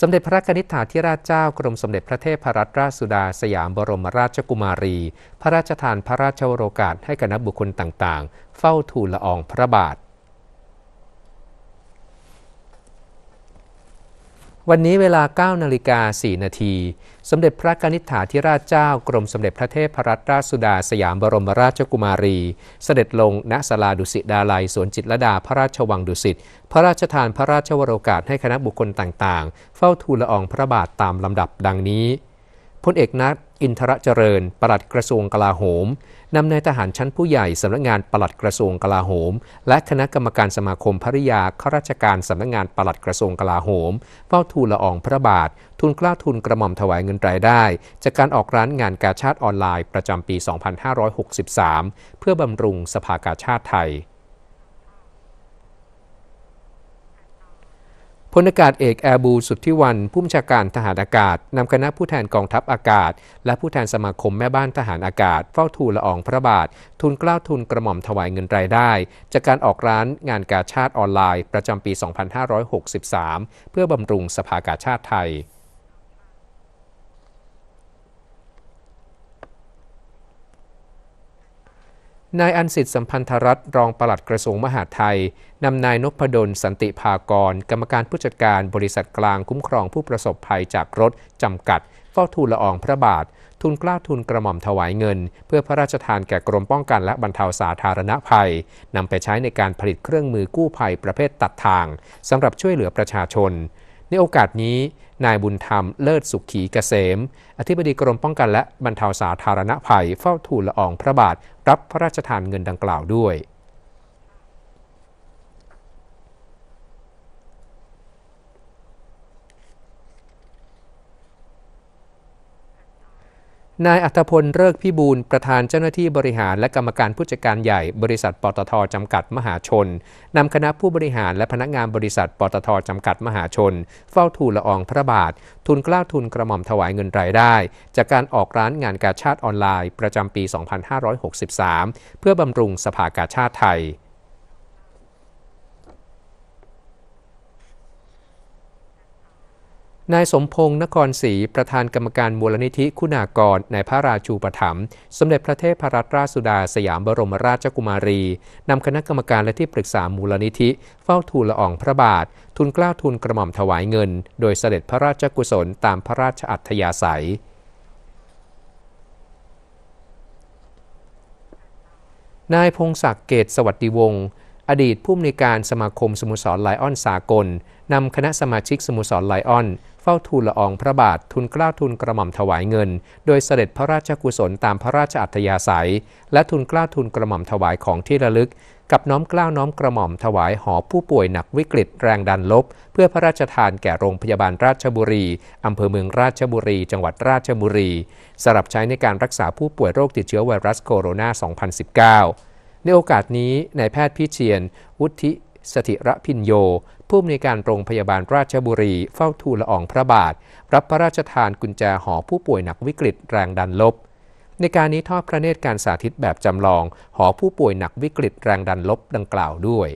สมเด็จพระนิษฐาธิราชเจ้ากรมสมเด็จพระเทพรัตนราชสุดาสยามบรมราชกุมารี พระราชทานพระราชโอรกาสให้กับนักบุคคลต่างๆ เฝ้าทูลละอองพระบาท วันนี้เวลา 9 นาฬิกา 4 นาที สมเด็จพระกนิษฐาธิราชเจ้ากรมสมเด็จพระเทพรัตนราชสุดาสยามบรมราชกุมารี เสด็จลงณศาลาดุสิตดาลัยสวนจิตรลดาพระราชวังดุสิต พระราชทานพระราชวโรกาสให้คณะบุคคลต่างๆ เฝ้าทูลละอองพระบาทตามลำดับดังนี้ พลเอกนัทอินทรเจริญ ปลัดกระทรวงกลาโหมนำนายทหารชั้นผู้ใหญ่สำนักงานปลัดกระทรวงกลาโหม และคณะกรรมการสมาคมภริยาข้าราชการสำนักงานปลัดกระทรวงกลาโหมเฝ้าทูลละอองพระบาท ทุนกล้าทุนกระหม่อมถวายเงินรายได้ จากการออกร้านงานกาชาติออนไลน์ประจำปี 2563 เพื่อบำรุงสภากาชาติไทย พลอากาศเอกแอร์บูสุทธิวัน ผู้บัญชาการทหารอากาศนำคณะผู้แทนกองทัพอากาศ และผู้แทนสมาคมแม่บ้านทหารอากาศ เฝ้าทูลละอองพระบาท ทุนกล้าทุนกระหม่อมถวายเงินรายได้ จากการออกร้านงานกาชาติออนไลน์ ประจำปี 2563 เพื่อบำรุงสภากาชาติไทย นายอันสิทธิ์สัมพันธรัตน์รองปลัดกระทรวงมหาดไทยนำนายนพดลสันติภากร กรรมการผู้จัดการบริษัทกลางคุ้มครองผู้ประสบภัยจากรถจำกัด เฝ้าทูลละอองพระบาท ทุนกล้าทุนกระหม่อมถวายเงิน เพื่อพระราชทานแก่กรมป้องกันและบรรเทาสาธารณภัยนำไปใช้ในการผลิตเครื่องมือกู้ภัยประเภทตัดทางสำหรับช่วยเหลือประชาชน ในโอกาสนี้ นายบุญธรรมเลิศสุขีเกษม อธิบดีกรมป้องกันและบรรเทาสาธารณภัย เฝ้าทูลละอองพระบาท รับพระราชทานเงินดังกล่าวด้วย นายอัธพลเลิกพิบูลประธานเจ้าหน้าที่บริหารและกรรมการผู้จัดการใหญ่บริษัทปตทจำกัดมหาชนนำคณะผู้บริหารและพนักงานบริษัทปตทจำกัดมหาชน เฝ้าทูลละอองพระบาท ทุนกล้าทุนกระหม่อมถวายเงินรายได้ จากการออกร้านงานกาชาติออนไลน์ ประจำปี 2563 เพื่อบำรุงสภากาชาติไทย นายสมพงษ์นครศรีประธานกรรมการมูลนิธิคุณากรในพระราชูปถัมภ์สมเด็จพระเทพรัตนราชสุดาสยามบรมราชกุมารี นำคณะกรรมการและที่ปรึกษามูลนิธิ เฝ้าทูลละอองพระบาท ทุนกล้าทุนกระหม่อมถวายเงิน โดยเสด็จพระราชกุศลตามพระราชอัธยาศัยนายพงศักดิ์เกตสวัสดิวงศ์อดีตผู้อำนวยการสมาคมสโมสรไลออนสากล นำคณะสมาชิกสโมสรไลออน ฝ้าทูลละอองพระบาททุนกล้าทุนกระหม่อมถวายเงิน โดยเสด็จพระราชกุศลตามพระราชอัธยาศัย และทุนกล้าทุนกระหม่อมถวายของที่ระลึก กับน้อมกล้าวน้อมกระหม่อมถวายหอผู้ป่วยหนักวิกฤตแรงดันลบ เพื่อพระราชทานแก่โรงพยาบาลราชบุรีอำเภอเมืองราชบุรี จังหวัดราชบุรีสำหรับใช้ในการรักษาผู้ป่วยโรคติดเชื้อไวรัสโคโรนา 2019ในโอกาสนี้นายแพทย์พิเชียน วุฒิ สถิระพินโย ผู้อำนวยการโรงพยาบาลราชบุรี เฝ้าทูลละอองพระบาท รับพระราชทานกุญแจหอผู้ป่วยหนักวิกฤตแรงดันลบ ในการนี้ทอดพระเนตรการสาธิตแบบจำลอง หอผู้ป่วยหนักวิกฤตแรงดันลบดังกล่าวด้วย